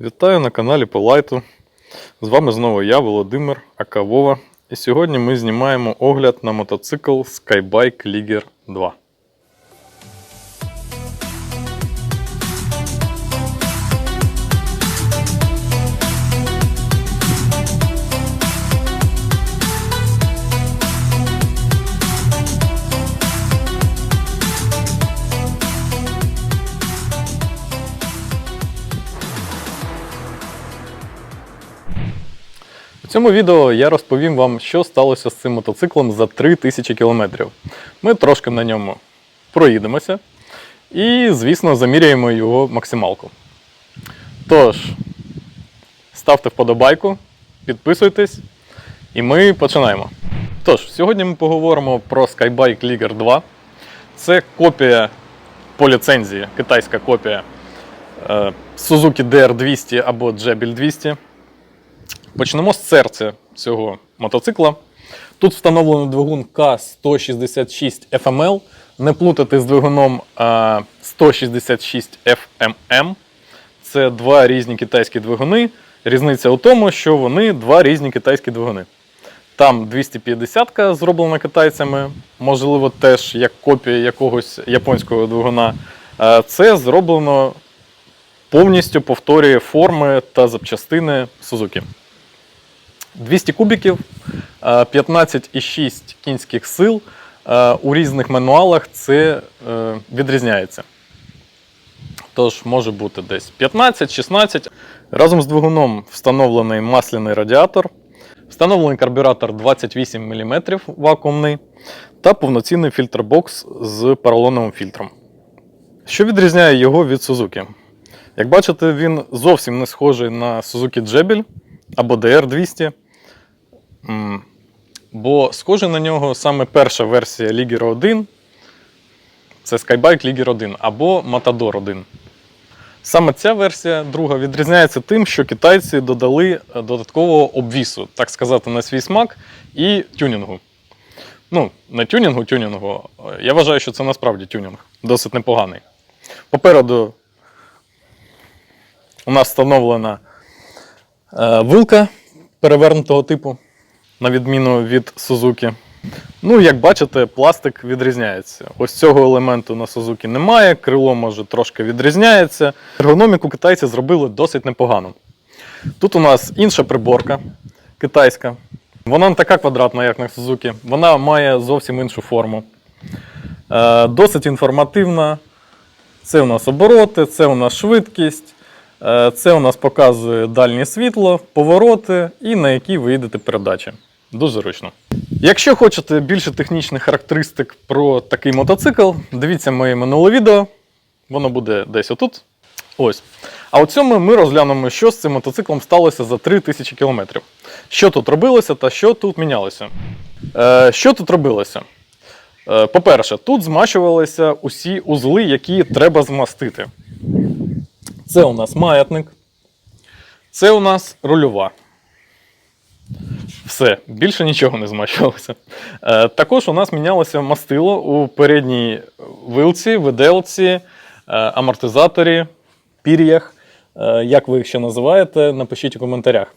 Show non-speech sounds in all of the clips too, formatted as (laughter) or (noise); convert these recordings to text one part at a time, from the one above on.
Вітаю на каналі по лайту. З вами знову я, Володимир Акавова. І сьогодні ми знімаємо огляд на мотоцикл Skybike Liger 2. Цьому відео я розповім вам, що сталося з цим мотоциклом за 3000 км. Ми трошки на ньому проїдемося і, звісно, заміряємо його максималку. Тож, ставте вподобайку, підписуйтесь, і ми починаємо. Тож, сьогодні ми поговоримо про Skybike Liger 2. Це копія по ліцензії, китайська копія е, Suzuki DR200 або Jebel 200. Почнемо з серця цього мотоцикла. Тут встановлено двигун К166 FML. Не плутати з двигуном 166 FMM. Це два різні китайські двигуни. Різниця у тому, що вони два різні китайські двигуни. Там 250-ка зроблена китайцями, можливо, теж як копія якогось японського двигуна. Це зроблено повністю повторює форми та запчастини Suzuki. 200 кубіків, е, 15,6 кінських сил. Е, У різних мануалах це е, відрізняється. Тож може бути десь 15-16. Разом з двигуном встановлений масляний радіатор, встановлений карбюратор 28 мм вакуумний та повноцінний фільтрбокс з поролоновим фільтром. Що відрізняє його від Suzuki? Як бачите, він зовсім не схожий на Suzuki Jebel або DR200. Бо схоже на нього саме перша версія Liger 1 це Skybike Liger 1 або Matador 1. Саме ця версія друга відрізняється тим, що китайці додали е, додаткового обвісу, так сказати, на свій смак і тюнінгу. Ну, не тюнінгу, тюнінгу. е, Я вважаю, що це насправді тюнінг, досить непоганий. Попереду у нас встановлена е, вилка перевернутого типу, на відміну від Suzuki. Ну, як бачите, пластик відрізняється. Ось цього елементу на Suzuki немає, крило може трошки відрізняється. Ергономіку китайці зробили досить непогано. Тут у нас інша приборка китайська. Вона не така квадратна, як на Suzuki. Вона має зовсім іншу форму. Е, досить інформативна. Це у нас обороти, це у нас швидкість. Е, Це у нас показує дальнє світло, повороти і на які ви їдете передачі. Дуже зручно. Якщо хочете більше технічних характеристик про такий мотоцикл, дивіться моє минуле відео. Воно буде десь отут. Ось. А у цьому ми розглянемо, що з цим мотоциклом сталося за 3000 км. Що тут робилося та що тут мінялося. Е, що тут робилося? Е, по-перше, тут змащувалися усі узли, які треба змастити. Це у нас маятник. Це у нас рульова. Все, більше нічого не змащувалося. Е, також у нас мінялося мастило у передній вилці, виделці, е, амортизаторі, пір'ях. Е, як ви їх ще називаєте, напишіть у коментарях.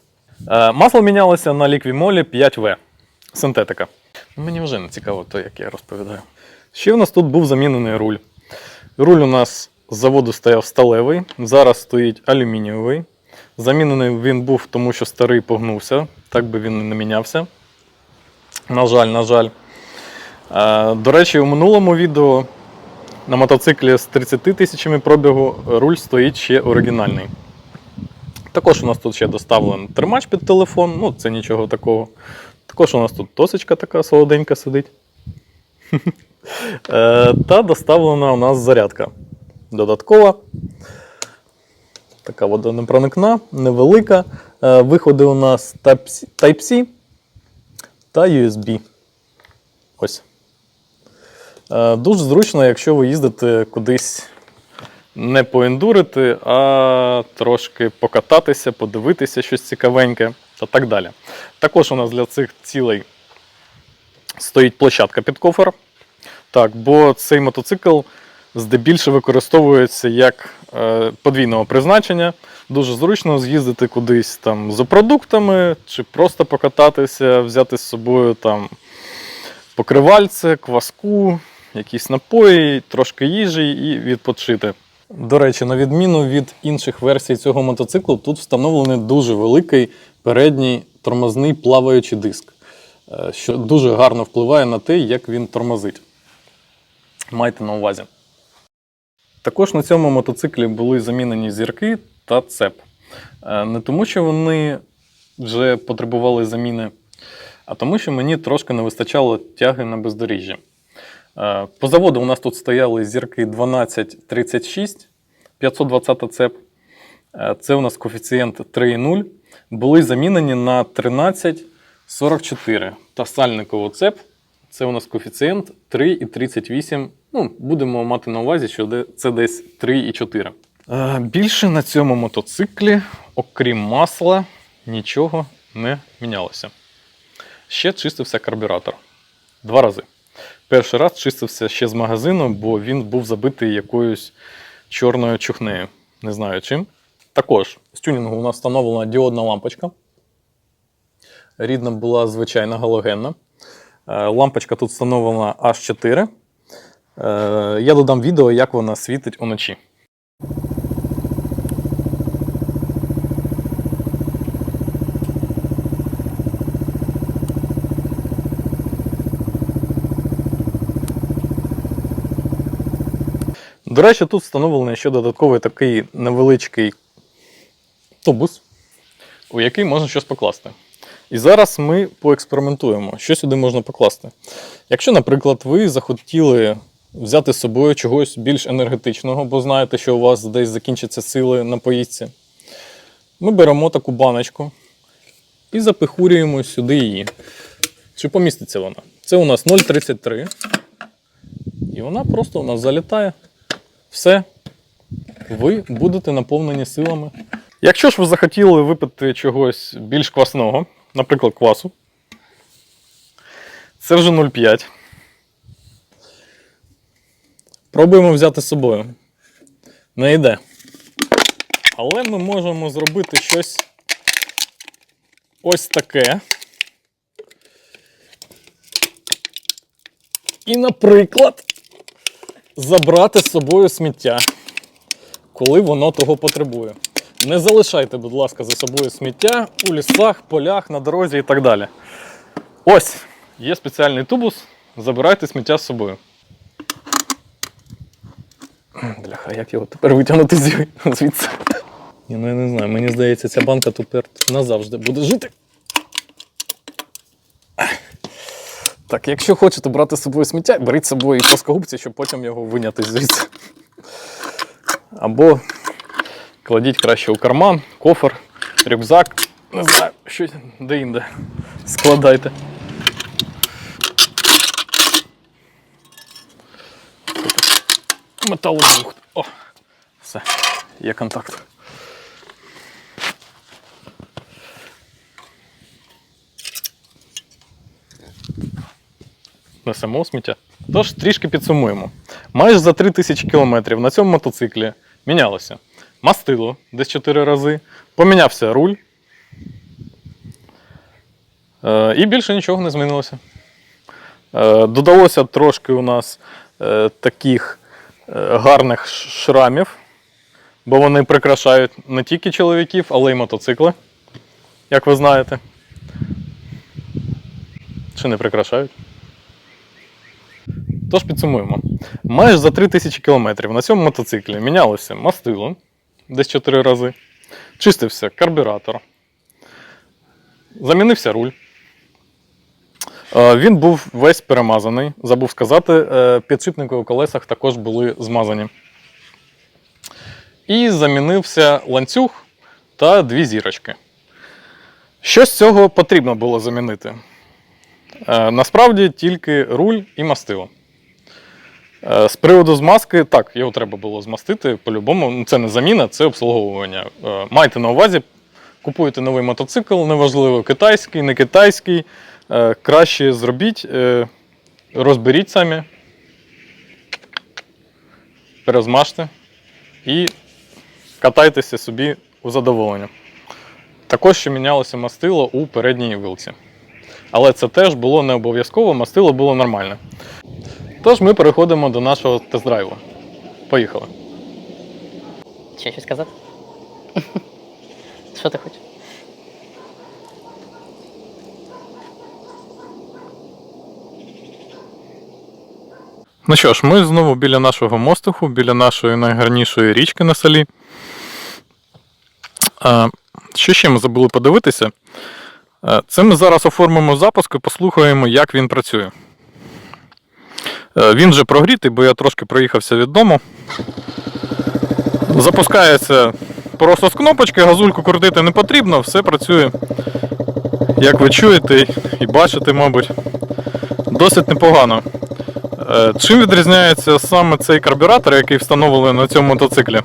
Е, масло мінялося на ліквімолі 5В. Синтетика. Мені вже не цікаво, то, як я розповідаю. Ще в нас тут був замінений руль. Руль у нас з заводу стояв сталевий, зараз стоїть алюмінієвий. Замінений він був, тому що старий погнувся, так би він не мінявся. На жаль, на жаль. Е, До речі, у минулому відео на мотоциклі з 30 тисячами пробігу руль стоїть ще оригінальний. Також у нас тут ще доставлений тримач під телефон, ну це нічого такого. Також у нас тут досочка така солоденька сидить. (laughs) Е, Та доставлена у нас зарядка додаткова. Така водонепроникна, невелика. Е, Виходи у нас Type-C та USB. Ось. Е, Дуже зручно, якщо ви їздите кудись не поендурити, а трошки покататися, подивитися щось цікавеньке та так далі. Також у нас для цих цілей стоїть площадка під кофер. Так, бо цей мотоцикл здебільшого використовується як е, подвійного призначення. Дуже зручно з'їздити кудись там за продуктами, чи просто покататися, взяти з собою там покривальце, кваску, якісь напої, трошки їжі і відпочити. До речі, на відміну від інших версій цього мотоциклу, тут встановлений дуже великий передній тормозний плаваючий диск, е, що дуже гарно впливає на те, як він тормозить. Майте на увазі. Також на цьому мотоциклі були замінені зірки та цеп. Е, Не тому, що вони вже потребували заміни, а тому, що мені трошки не вистачало тяги на бездоріжжя. Е, По заводу у нас тут стояли зірки 1236, 520 цеп. Е, Це у нас коефіцієнт 3,0. Були замінені на 1344. Та сальникову цеп. Це у нас коефіцієнт 3,38. Ну, будемо мати на увазі, що це десь 3,4. Е, Більше на цьому мотоциклі, окрім масла, нічого не мінялося. Ще чистився карбюратор. Два рази. Перший раз чистився ще з магазину, бо він був забитий якоюсь чорною чухнею. Не знаю чим. Також з тюнінгу у нас встановлена діодна лампочка. Рідна була звичайна галогенна. Е, Лампочка тут встановлена H4. Е, Я додам відео, як вона світить уночі. До речі, тут встановлений ще додатковий такий невеличкий тубус, у який можна щось покласти. І зараз ми поекспериментуємо, що сюди можна покласти. Якщо, наприклад, ви захотіли взяти з собою чогось більш енергетичного, бо знаєте, що у вас десь закінчаться сили на поїздці, ми беремо таку баночку і запихурюємо сюди її. Чи поміститься вона? Це у нас 0,33. І вона просто у нас залітає. Все, ви будете наповнені силами. Якщо ж ви захотіли випити чогось більш квасного, наприклад, квасу, це вже 0,5. Пробуємо взяти з собою. Не йде. Але ми можемо зробити щось ось таке. І, наприклад, забрати з собою сміття, коли воно того потребує. Не залишайте, будь ласка, за собою сміття у лісах, полях, на дорозі і так далі. Ось, є спеціальний тубус, забирайте сміття з собою. Бляха, як його тепер витягнути звідси? Ні, ну я не знаю, мені здається, ця банка тепер назавжди буде жити. Так, якщо хочете брати з собою сміття, беріть з собою і плоскогубці, щоб потім його виняти звідси. Або кладіть краще у карман, кофр, рюкзак, не знаю, щось де-інде. Складайте. Металобрухт. О, все, є контакт. несемо сміття. Тож трішки підсумуємо. Майже за 3000 км на цьому мотоциклі мінялося мастило десь 4 рази, помінявся руль. Е, і більше нічого не змінилося. Е, додалося трошки у нас е, таких гарних шрамів, бо вони прикрашають не тільки чоловіків, але й мотоцикли, як ви знаєте. Чи не прикрашають? Тож підсумуємо. Майже за 3000 км на цьому мотоциклі мінялося мастило десь 4 рази, чистився карбюратор, замінився руль. Е, Він був весь перемазаний, забув сказати, е, підшипники у колесах також були змазані. І замінився ланцюг та дві зірочки. Що з цього потрібно було замінити? Е, Насправді тільки руль і мастило. Е, З приводу змазки, так, його треба було змастити по-любому. Ну, Це не заміна, це обслуговування. Е, Майте на увазі, купуєте новий мотоцикл, неважливо, китайський, не китайський. е, Краще зробіть, розберіть самі. перезмажте і катайтеся собі у задоволення. Також ще мінялося мастило у передній вилці. Але це теж було не обов'язково, мастило було нормальне. Тож ми переходимо до нашого тест-драйву. Поїхали. Ще щось сказати? Що ти хочеш? Ну що ж, ми знову біля нашого мостику, біля нашої найгарнішої річки на селі. Що ще ми забули подивитися? Це ми зараз оформимо запуск і послухаємо, як він працює. Е, Він вже прогрітий, бо я трошки проїхався від дому. Запускається просто з кнопочки, газульку крутити не потрібно, все працює, як ви чуєте і бачите, мабуть, досить непогано. Е, Чим відрізняється саме цей карбюратор, який встановлений на цьому мотоциклі?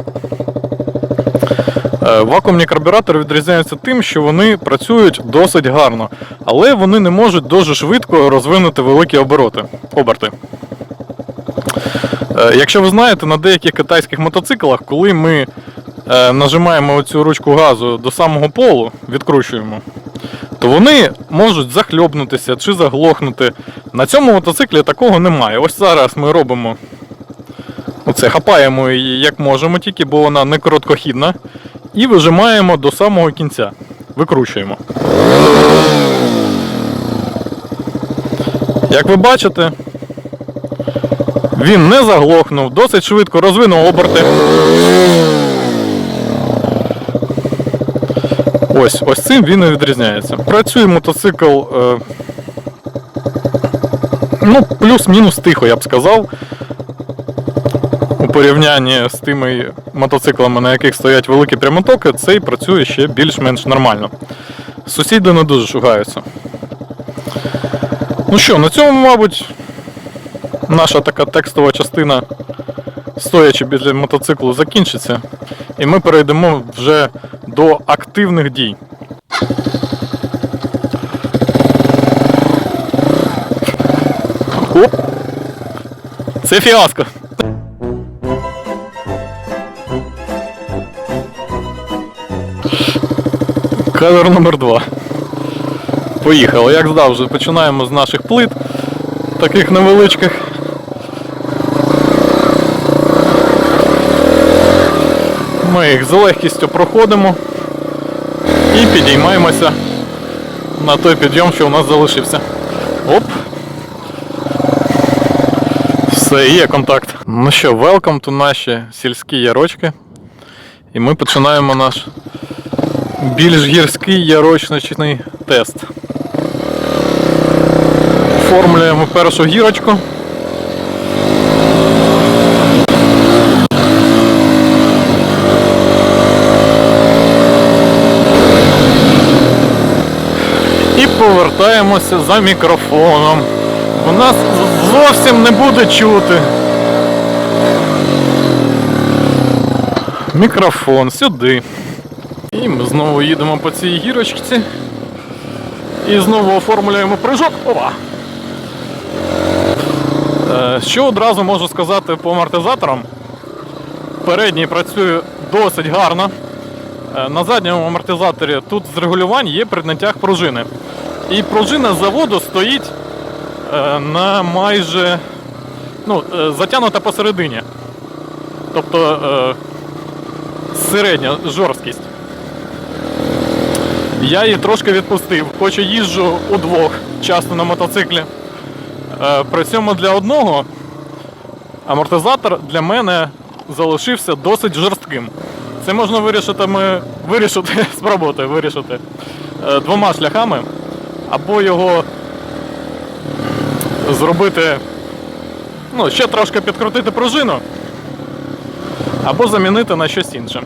Е, Вакуумні карбюратори відрізняються тим, що вони працюють досить гарно, але вони не можуть дуже швидко розвинути великі обороти, оберти. Е, Якщо ви знаєте, на деяких китайських мотоциклах, коли ми е, нажимаємо оцю ручку газу до самого полу, відкручуємо, то вони можуть захльобнутися чи заглохнути. На цьому мотоциклі такого немає. Ось зараз ми робимо оце, хапаємо її як можемо, тільки бо вона не короткохідна, і вижимаємо до самого кінця. Викручуємо. Як ви бачите, він не заглохнув, досить швидко розвинув оберти. Ось, ось цим він і відрізняється. Працює мотоцикл. Е, ну, плюс-мінус тихо, я б сказав. У порівнянні з тими мотоциклами, на яких стоять великі прямотоки, цей працює ще більш-менш нормально. Сусіди не дуже шугаються. Ну що, на цьому, мабуть, наша така текстова частина, стоячи біля мотоциклу, закінчиться. І ми перейдемо вже до активних дій. Оп! Це фіаско. Кадр номер два. Поїхали. Як завжди, починаємо з наших плит, таких невеличких. Ми їх з легкістю проходимо і підіймаємося на той підйом, що у нас залишився. Оп! Все, є контакт. Ну що, welcome to наші сільські ярочки. І ми починаємо наш більш гірський ярочний тест. Оформлюємо першу гірочку. І повертаємося за мікрофоном. У нас зовсім не буде чути. Мікрофон сюди. І ми знову їдемо по цій гірочці. І знову оформлюємо прыжок. Опа! Е, Що одразу можу сказати по амортизаторам? Передній працює досить гарно. Е, На задньому амортизаторі тут з регулювань є при пружини. І пружина заводу стоїть е, на майже ну, е, затягнута посередині. Тобто е, середня жорсткість. Я її трошки відпустив, хоч і їжджу удвох часто на мотоциклі. При цьому для одного амортизатор для мене залишився досить жорстким. Це можна вирішити, ми, вирішити (laughs) спробувати вирішити двома шляхами. Або його зробити, ну, ще трошки підкрутити пружину, або замінити на щось інше.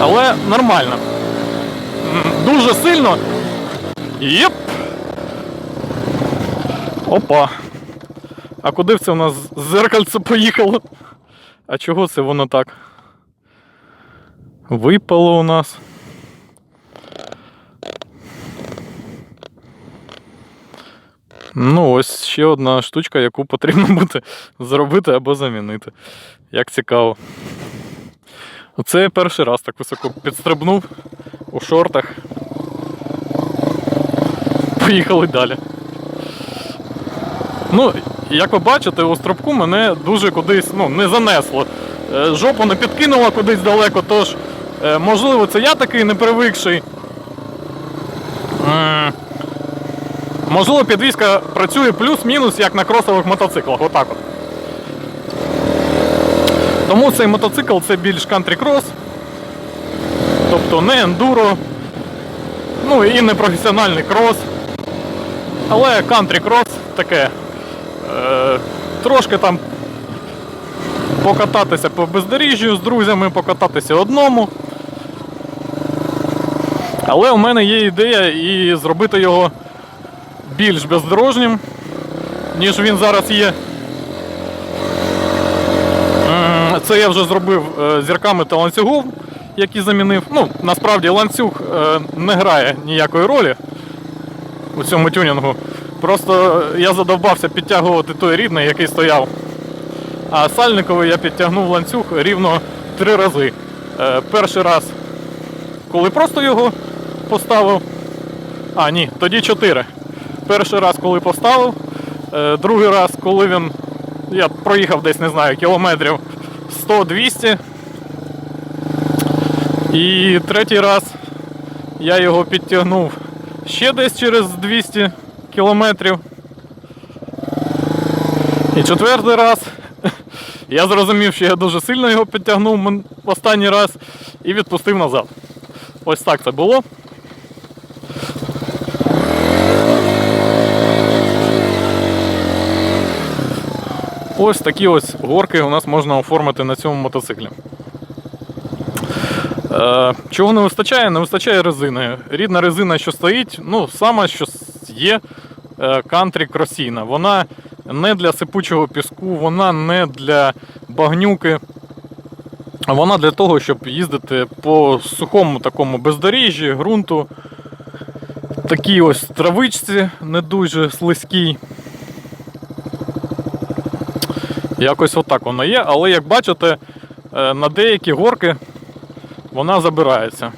Але нормально. Дуже сильно. Єп! Опа. А куди це у нас зеркальце поїхало? А чого це воно так? Випало у нас. Ну, ось ще одна штучка, яку потрібно (laughs) буде зробити або замінити. Як цікаво. Оце я перший раз так високо підстрибнув у шортах. Поїхали далі. Ну, як ви бачите, у стрибку мене дуже кудись ну, не занесло. Е, Жопу не підкинуло кудись далеко, тож, е, можливо, це я такий непривикший. Можливо, підвізка працює плюс-мінус, як на кросових мотоциклах. Отак от. Тому цей мотоцикл це більш кантрі-крос, тобто не ендуро, ну і не професіональний крос. Але кантрі-крос таке. Е, трошки там покататися по бездоріжжю з друзями, покататися одному. Але у мене є ідея і зробити його більш бездорожнім, ніж він зараз є. Це я вже зробив е, зірками та ланцюгом, які замінив. Ну, насправді ланцюг е, не грає ніякої ролі у цьому тюнінгу. Просто я задовбався підтягувати той рідний, який стояв. А сальниковий я підтягнув ланцюг рівно три рази. Е, Перший раз, коли просто його поставив. А, ні, тоді чотири. Перший раз, коли поставив, е, другий раз, коли він. Я проїхав десь, не знаю, кілометрів 100-200. І третій раз я його підтягнув ще десь через 200 кілометрів. І четвертий раз (laughs) я зрозумів, що я дуже сильно його підтягнув останній раз і відпустив назад. Ось так це було. Ось такі ось горки у нас можна оформити на цьому мотоциклі. Е, чого не вистачає? Не вистачає резини. Рідна резина, що стоїть, ну, сама, що є е, кантрі кросійна. Вона не для сипучого піску, вона не для багнюки. Вона для того, щоб їздити по сухому такому бездоріжжі, ґрунту. Такій ось травичці не дуже слизькій. Якось отак воно є, але як бачите, е, на деякі горки вона забирається.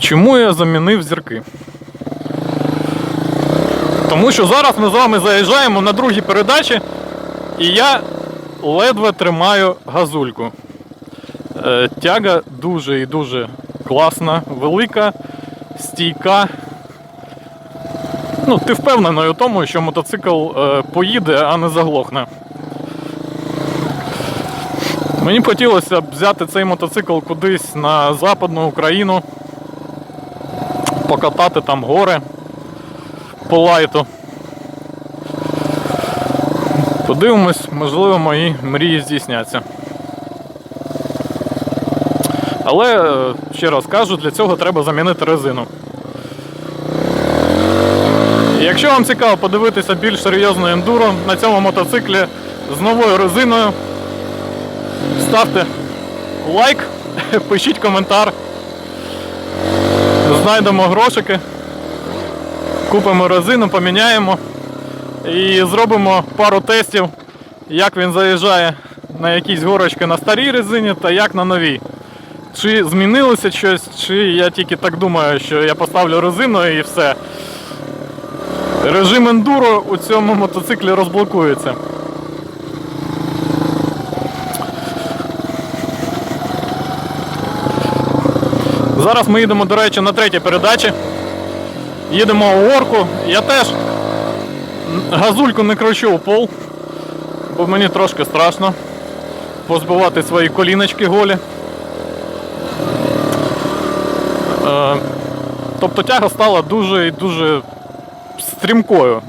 Чому я замінив зірки? Тому що зараз ми з вами заїжджаємо на другій передачі, і я ледве тримаю газульку. Е, Тяга дуже і дуже класна, велика, стійка. Ну, ти впевнений у тому, що мотоцикл е, поїде, а не заглохне. Мені хотілося б взяти цей мотоцикл кудись на Западну Україну, покатати там гори по лайту. Подивимось, можливо, мої мрії здійсняться. Але, е, ще раз кажу, для цього треба замінити резину. Якщо вам цікаво подивитися більш серйозне ендуро на цьому мотоциклі з новою резиною, ставте лайк, (laughs) пишіть коментар. Знайдемо грошики, купимо резину, поміняємо і зробимо пару тестів, як він заїжджає на якісь горочки на старій резині та як на новій. Чи змінилося щось, чи я тільки так думаю, що я поставлю резину і все. Режим ендуро у цьому мотоциклі розблокується. Зараз ми їдемо, до речі, на третій передачі. Їдемо у горку. Я теж газульку не кручу у пол, бо мені трошки страшно позбивати свої коліночки голі. Е, тобто тяга стала дуже і дуже стрімкою.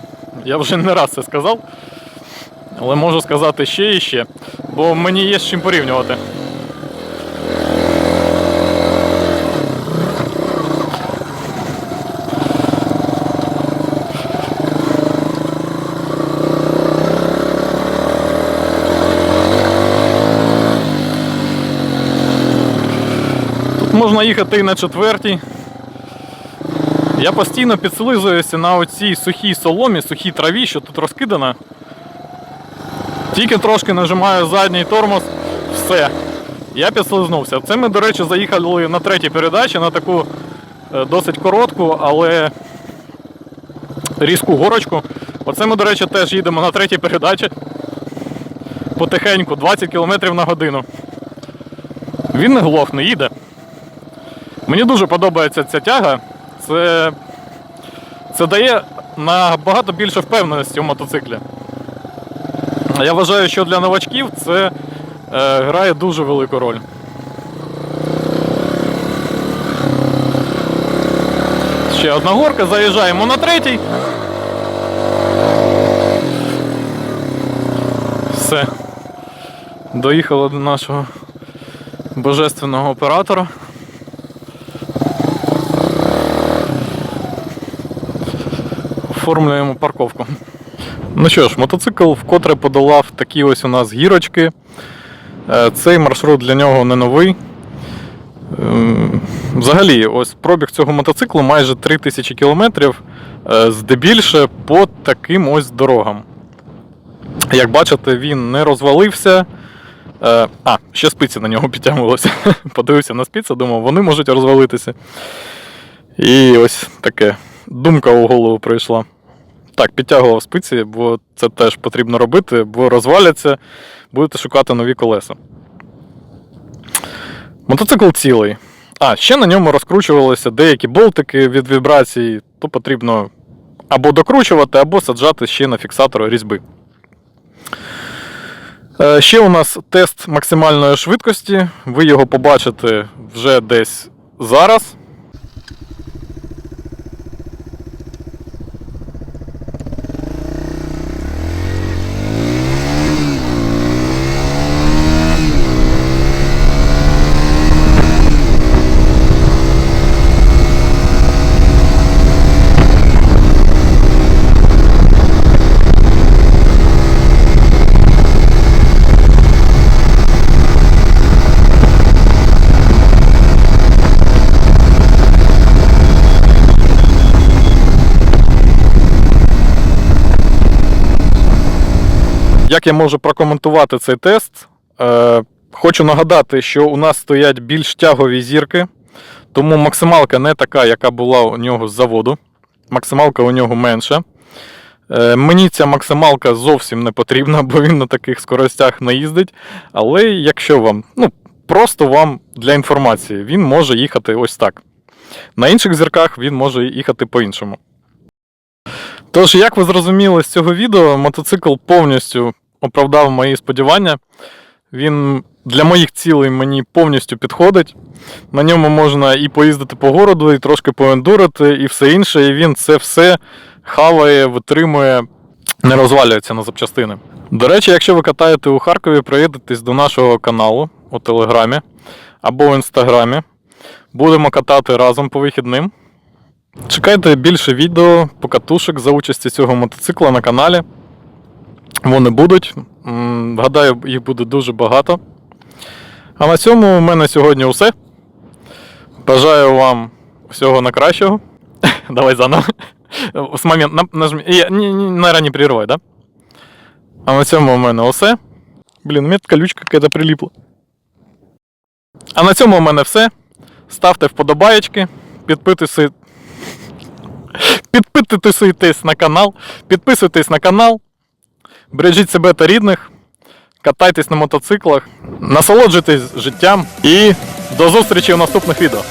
Я вже не раз це сказав. Але можу сказати ще і ще, бо мені є з чим порівнювати. Тут можна їхати і на четвертій. Я постійно підслизуюся на оцій сухій соломі, сухій траві, що тут розкидана. Тільки трошки нажимаю задній тормоз, все. Я підслизнувся. Це ми, до речі, заїхали на третій передачі, на таку е, досить коротку, але різку горочку. Оце ми, до речі, теж їдемо на третій передачі. Потихеньку, 20 км на годину. Він не глохне, їде. Мені дуже подобається ця тяга. Це, це дає набагато більше впевненості у мотоциклі. Я вважаю, що для новачків це е, грає дуже велику роль. Ще одна горка, заїжджаємо на третій. Все. Доїхали до нашого божественного оператора. Оформлюємо парковку. Ну що ж, мотоцикл вкотре подолав такі ось у нас гірочки. Е, Цей маршрут для нього не новий. Ем, Взагалі, ось пробіг цього мотоциклу майже 3000 кілометрів, е, здебільше по таким ось дорогам. Як бачите, він не розвалився. Е, А, ще спиці на нього (laughs) підтягувалися. Подивився на спиці, думав, вони можуть розвалитися. І ось таке думка у голову прийшла. Так, підтягував спиці, бо це теж потрібно робити, бо розваляться, будете шукати нові колеса. Мотоцикл цілий. А, ще на ньому розкручувалися деякі болтики від вібрацій, то потрібно або докручувати, або саджати ще на фіксатор різьби. Е, Ще у нас тест максимальної швидкості. Ви його побачите вже десь зараз. Як я можу прокоментувати цей тест? Е, хочу нагадати, що у нас стоять більш тягові зірки, тому максималка не така, яка була у нього з заводу. Максималка у нього менша. Е, мені ця максималка зовсім не потрібна, (laughs) бо він на таких скоростях не їздить. Але якщо вам, ну, просто вам для інформації, він може їхати ось так. На інших зірках він може їхати по-іншому. Тож, як ви зрозуміли з цього відео, мотоцикл повністю оправдав мої сподівання. Він для моїх цілей мені повністю підходить. На ньому можна і поїздити по городу, і трошки поендурити, і все інше. І він це все хаває, витримує, не розвалюється на запчастини. До речі, якщо ви катаєте у Харкові, приєднуйтесь до нашого каналу у Телеграмі або в Інстаграмі. Будемо катати разом по вихідним. Чекайте більше відео, покатушок за участі цього мотоцикла на каналі. Вони будуть. Гадаю, їх буде дуже багато. А на цьому у мене сьогодні все. Бажаю вам всього найкращого. (laughs) Давай заново. З момент, на- нажми. Я, ні, ні, наверное, не прерывай, да? А на цьому у мене все. Блін, у мене колючка какая-то прилипла. А на цьому у мене все. Ставте вподобаєчки, підписуйтесь, підписуйтесь на канал, підписуйтесь на канал, бережіть себе та рідних, катайтесь на мотоциклах, насолоджуйтесь життям. І до зустрічі в наступних відео.